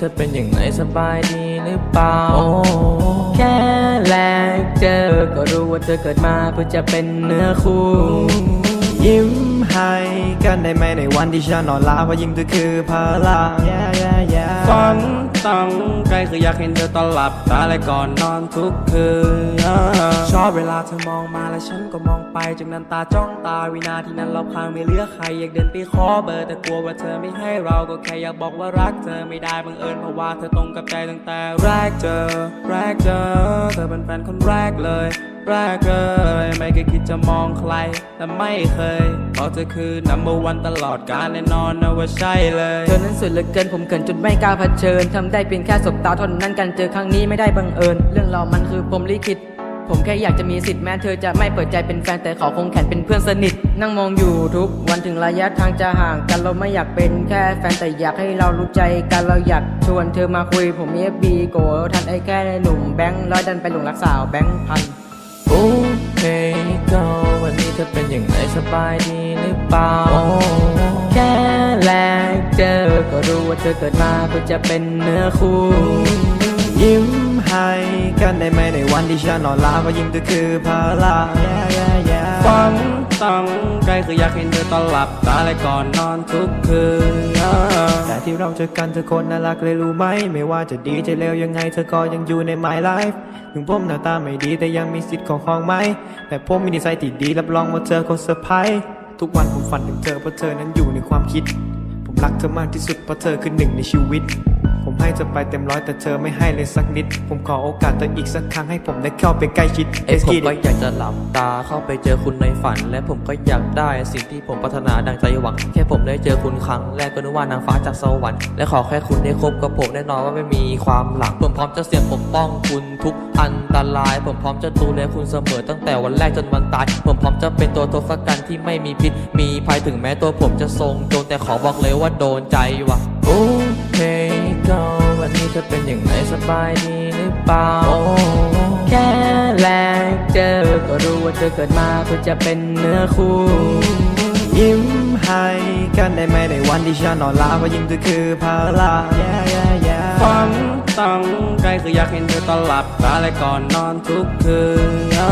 เธอเป็นอย่างไรสบายดีหรือเปล่า แค่แรกเจอ ก็รู้ว่าเธอเกิดมาเพื่อจะเป็นเนื้อคู่ ยิ้มให้กันได้ไหมในวันที่ฉันนอนหลับว่ายิ้มเธอคือพลัง yeah, yeah, yeah ฝัน ตั้งไกลคืออยากเห็นเธอตอนหลับตาและก่อนนอนทุกคืนชอบเวลาเธอมองมาและฉันก็มองไปจากนั้นตาจ้องตาวินาทีนั้นรอบข้างไม่เหลือใครอยากเดินไปขอเบอร์แต่กลัวว่าเธอไม่ให้เราก็แค่อยากบอกว่ารักเธอไม่ได้บังเอิญเพราะว่าเธอตรงกับใจตั้งแต่แรกเจอแรกเจอเธอเป็นแฟนคนแรกเลย แรกเลยไม่เคยคิดจะมองใคร แต่ไม่เคยเพราะเธอคือ number one ตลอดกาลแน่นอนนะว่าใช่เลยเธอนั้นสวยเหลือเกินผมเขินจนไม่กล้าเผชิญทำได้เพียงแค่สบตาเท่านั้นการเจอครั้งนี้ไม่ได้บังเอิญ เรื่องเรามันคือผมลิขิตผมแค่อยากจะมีสิทธิ์แม้เธอจะไม่เปิดใจเป็นแฟนแต่ขอคงแขนเป็นเพื่อนสนิท นั่งมองอยู่ทุกวันถึงระยะทางจะห่างกันเราไม่อยากเป็นแค่แฟนแต่อยากให้เรารู้ใจกันเราอยากชวนเธอมาคุย ผมเอฟบีโกทันไอ้แค่หนุ่มแบงค์ร้อยดันไปหลงรักสาวแบงค์พัน โอ้เฮ้ก็วันนี้เธอเป็นอย่างไรสบายดีหรือเปล่า แค่แรกเจอ ก็รู้ว่าเธอเกิดมาเพื่อจะเป็นเนื้อคู่ ยิ้มให้กันได้ไหมในวันที่ฉันนอนหลับว่ายิ้มเธอคือพลัง yeah, yeah, yeah ฝันตั้งไกลคืออยากเห็นเธอตอนหลับตาและก่อนนอนทุกคืนแต่ที่เราเจอกันเธอคนน่ารักเลยรู้ไหม ไม่ว่าจะดีจะเลวยังไงเธอก็ยังอยู่ใน my life ถึงผมหน้าตาไม่ดีแต่ยังมีสิทธิ์ของของไหม แต่ผมมีนิสัยที่ดีรับรองว่าเธอคงเซอร์ไพรส์ทุกวันผมฝันถึงเธอเพราะเธอนั้นอยู่ในความคิด ผมรักเธอมากที่สุดเพราะเธอคือหนึ่งในชีวิต ผมให้เธอไปเต็มร้อยแต่เธอไม่ให้เลยสักนิด ผมขอโอกาสเธออีกสักครั้งให้ผมได้เข้าไปใกล้ชิดไอ้ Let's ผม get it ก็อยากจะหลับตาเข้าไปเจอคุณในฝัน และผมก็อยากได้สิ่งที่ผมปรารถนาดังใจหวัง แค่ผมได้เจอคุณครั้งแรกก็นึกว่านางฟ้าจากสวรรค์และขอแค่คุณได้คบกับผมแน่นอนว่าไม่มีความหลัง ผมพร้อมจะเสี่ยงปกป้องคุณทุกอันตราย ผมพร้อมจะดูแลคุณเสมอตั้งแต่วันแรกจนวันตาย ผมพร้อมจะเป็นตัวทศกัณฐ์ที่ไม่มีพิษ มีภัยถึงแม้ตัวผมจะทรงโจรแต่ขอบอกเลยว่าโดนใจว่ะโอ้เฮ้ก็ วันนี้เธอเป็นอย่างไรสบายดีหรือเปล่า แค่แรกเจอ ก็รู้ว่าเธอเกิดมาเพื่อจะเป็นเนื้อคู่ ยิ้มให้กันได้ไหมในวันที่ฉันนอนหลับว่ายิ้มเธอคือพลัง yeah, yeah, yeah ฝันตั้งไกลคืออยากเห็นเธอตอนหลับตาและก่อนนอนทุกคืนอ่า